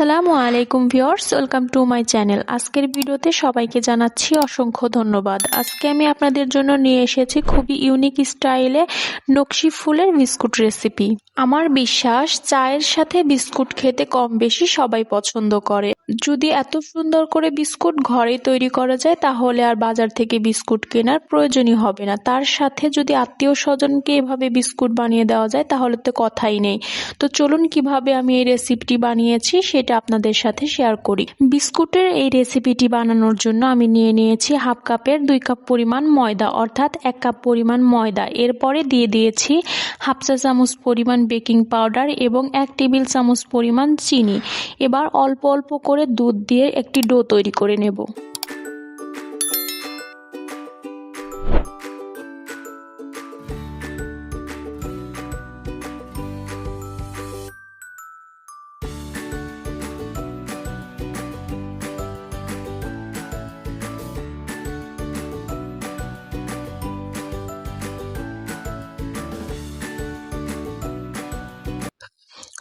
আসসালামু আলাইকুম viewers, welcome to my channel. আজকের ভিডিওতে সবাইকে জানাচ্ছি অসংখ্য ধন্যবাদ। আজকে আমি আপনাদের জন্য নিয়ে এসেছি খুবই ইউনিক স্টাইলে নকশি ফুলের বিস্কুট রেসিপি। আমার বিশ্বাস, চায়ের সাথে বিস্কুট খেতে কম বেশি সবাই পছন্দ করে। যদি এত সুন্দর করে বিস্কুট ঘরে তৈরি করা যায়, তাহলে আর বাজার থেকে বিস্কুট কেনার প্রয়োজনই হবে না। তার সাথে যদি আত্মীয় স্বজনকে এভাবে বিস্কুট বানিয়ে দেওয়া যায়, তাহলে তো কথাই নেই। তো চলুন কীভাবে আমি এই রেসিপিটি বানিয়েছি, সেটা আপনাদের সাথে শেয়ার করি। বিস্কুটের এই রেসিপিটি বানানোর জন্য আমি নিয়ে নিয়েছি হাফ কাপের দুই কাপ পরিমাণ ময়দা, অর্থাৎ এক কাপ পরিমাণ ময়দা। এরপরে দিয়ে দিয়েছি হাফ চা চামচ পরিমাণ বেকিং পাউডার এবং এক টেবিল চামচ পরিমাণ চিনি। এবার অল্প অল্প করে দুধ দিয়ে একটি ডো তৈরি করে নেব।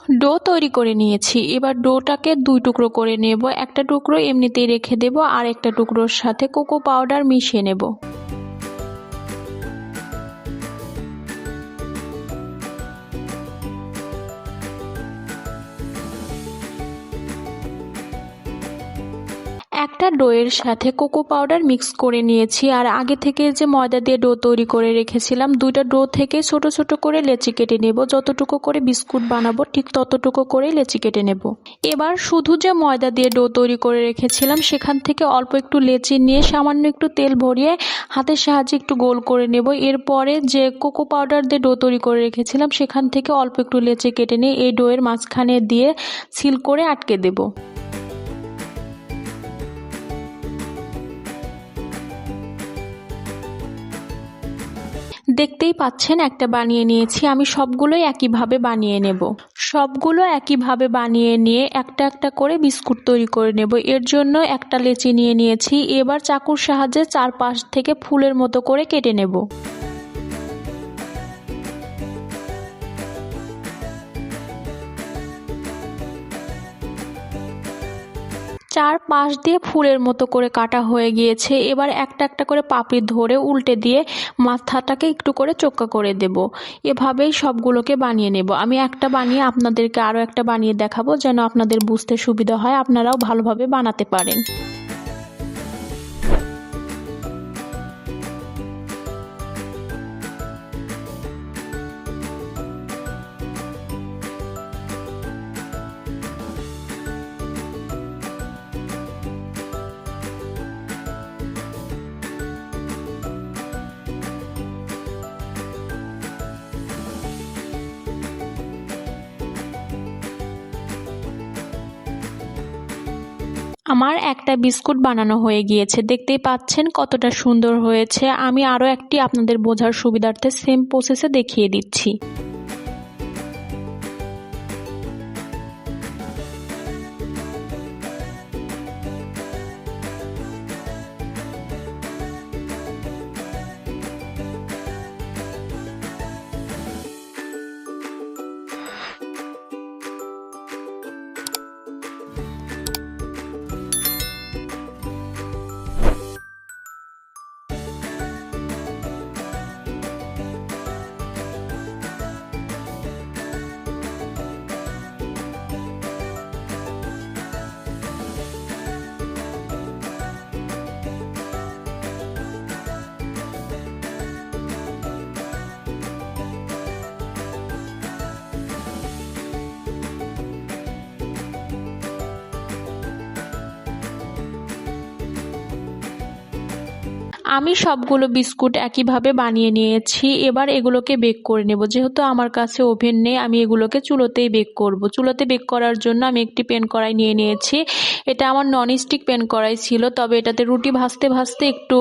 ডো তৈরি করে নিয়েছি। এবার ডোটাকে দুই টুকরো করে নেব। একটা টুকরো এমনিতেই রেখে দেব আর একটা টুকরোর সাথে কোকো পাউডার মিশিয়ে নেব। একটা ডোয়ের সাথে কোকো পাউডার মিক্স করে নিয়েছি, আর আগে থেকে যে ময়দা দিয়ে ডো তৈরি করে রেখেছিলাম, দুইটা ডো থেকে ছোট ছোট করে লেচি কেটে নেব। যতটুকু করে বিস্কুট বানাবো, ঠিক ততটুকু করে লেচি কেটে নেব। এবার শুধু যে ময়দা দিয়ে ডো তৈরি করে রেখেছিলাম, সেখান থেকে অল্প একটু লেচি নিয়ে সামান্য একটু তেল ভরিয়ে হাতের সাহায্যে একটু গোল করে নেব। এরপরে যে কোকো পাউডার দিয়ে ডো তৈরি করে রেখেছিলাম, সেখান থেকে অল্প একটু লেচি কেটে নিয়ে এই ডোয়ের মাঝখানে দিয়ে সিল করে আটকে দেবো। দেখতেই পাচ্ছেন, একটা বানিয়ে নিয়েছি। আমি সবগুলোই একইভাবে বানিয়ে নেব। সবগুলো একইভাবে বানিয়ে নিয়ে একটা একটা করে বিস্কুট তৈরি করে নেব। এর জন্য একটা লেচি নিয়ে নিয়েছি। এবার চাকুর সাহায্যে চারপাশ থেকে ফুলের মতো করে কেটে নেব। চার পাশ দিয়ে ফুলের মতো করে কাটা হয়ে গিয়েছে। এবার একটা একটা করে পাপড়ি ধরে উল্টে দিয়ে মাথাটাকে একটু করে চোক্কা করে দেব। এভাবেই সবগুলোকে বানিয়ে নেব। আমি একটা বানিয়ে আপনাদেরকে আরও একটা বানিয়ে দেখাবো যেন আপনাদের বুঝতে সুবিধা হয়। আপনারাও ভালোভাবে বানাতে পারেন। আমার একটা বিস্কুট বানানো হয়ে গিয়েছে। দেখতেই পাচ্ছেন কতটা সুন্দর হয়েছে। আমি আরও একটি আপনাদের বোঝার সুবিধার্থে সেম প্রসেসে দেখিয়ে দিচ্ছি। আমি সবগুলো বিস্কুট একইভাবে বানিয়ে নিয়েছি, এবার এগুলোকে বেক করে নেব। যেহেতু আমার কাছে ওভেন নেই, আমি এগুলোকে চুলোতেই বেক করব। চুলোতে বেক করার জন্য আমি একটি পেন কড়াই নিয়ে নিয়েছি। এটা আমার নন স্টিক পেন কড়াই ছিল, তবে এটাতে রুটি ভাজতে ভাজতে একটু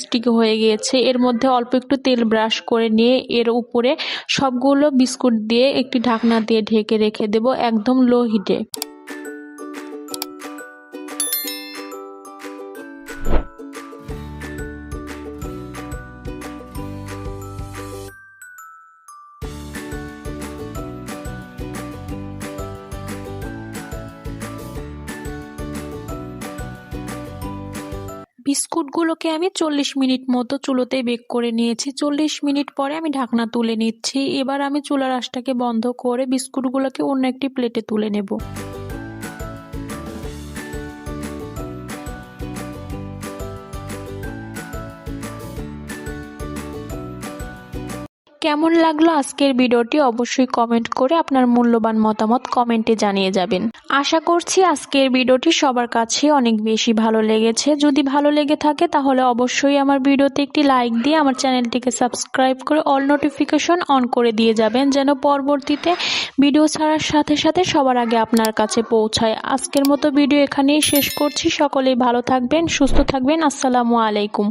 স্টিক হয়ে গিয়েছে। এর মধ্যে অল্প একটু তেল ব্রাশ করে নিয়ে এর উপরে সবগুলো বিস্কুট দিয়ে একটি ঢাকনা দিয়ে ঢেকে রেখে দেব, একদম লো হিটে। বিস্কুটগুলোকে আমি চল্লিশ মিনিট মতো চুলোতে বেক করে নিয়েছি। চল্লিশ মিনিট পরে আমি ঢাকনা তুলে নিচ্ছি। এবার আমি চুলার আশটাকে বন্ধ করে বিস্কুটগুলোকে অন্য একটি প্লেটে তুলে নেব। কেমন লাগল আজকের ভিডিওটি অবশ্যই কমেন্ট করে আপনার মূল্যবান মতামত কমেন্টে জানিয়ে যাবেন। আশা করছি আজকের ভিডিওটি সবার কাছে অনেক বেশি ভালো লেগেছে। যদি ভালো লেগে থাকে তাহলে অবশ্যই আমার ভিডিওতে একটি লাইক দিয়ে আমার চ্যানেলটিকে সাবস্ক্রাইব করে অল নোটিফিকেশন অন করে দিয়ে যাবেন, যেন পরবর্তীতে ভিডিও ছাড়ার সাথে সাথে সবার আগে আপনার কাছে পৌঁছায়। আজকের মতো ভিডিও এখানেই শেষ করছি। সকলেই ভালো থাকবেন, সুস্থ থাকবেন। আসসালামু আলাইকুম।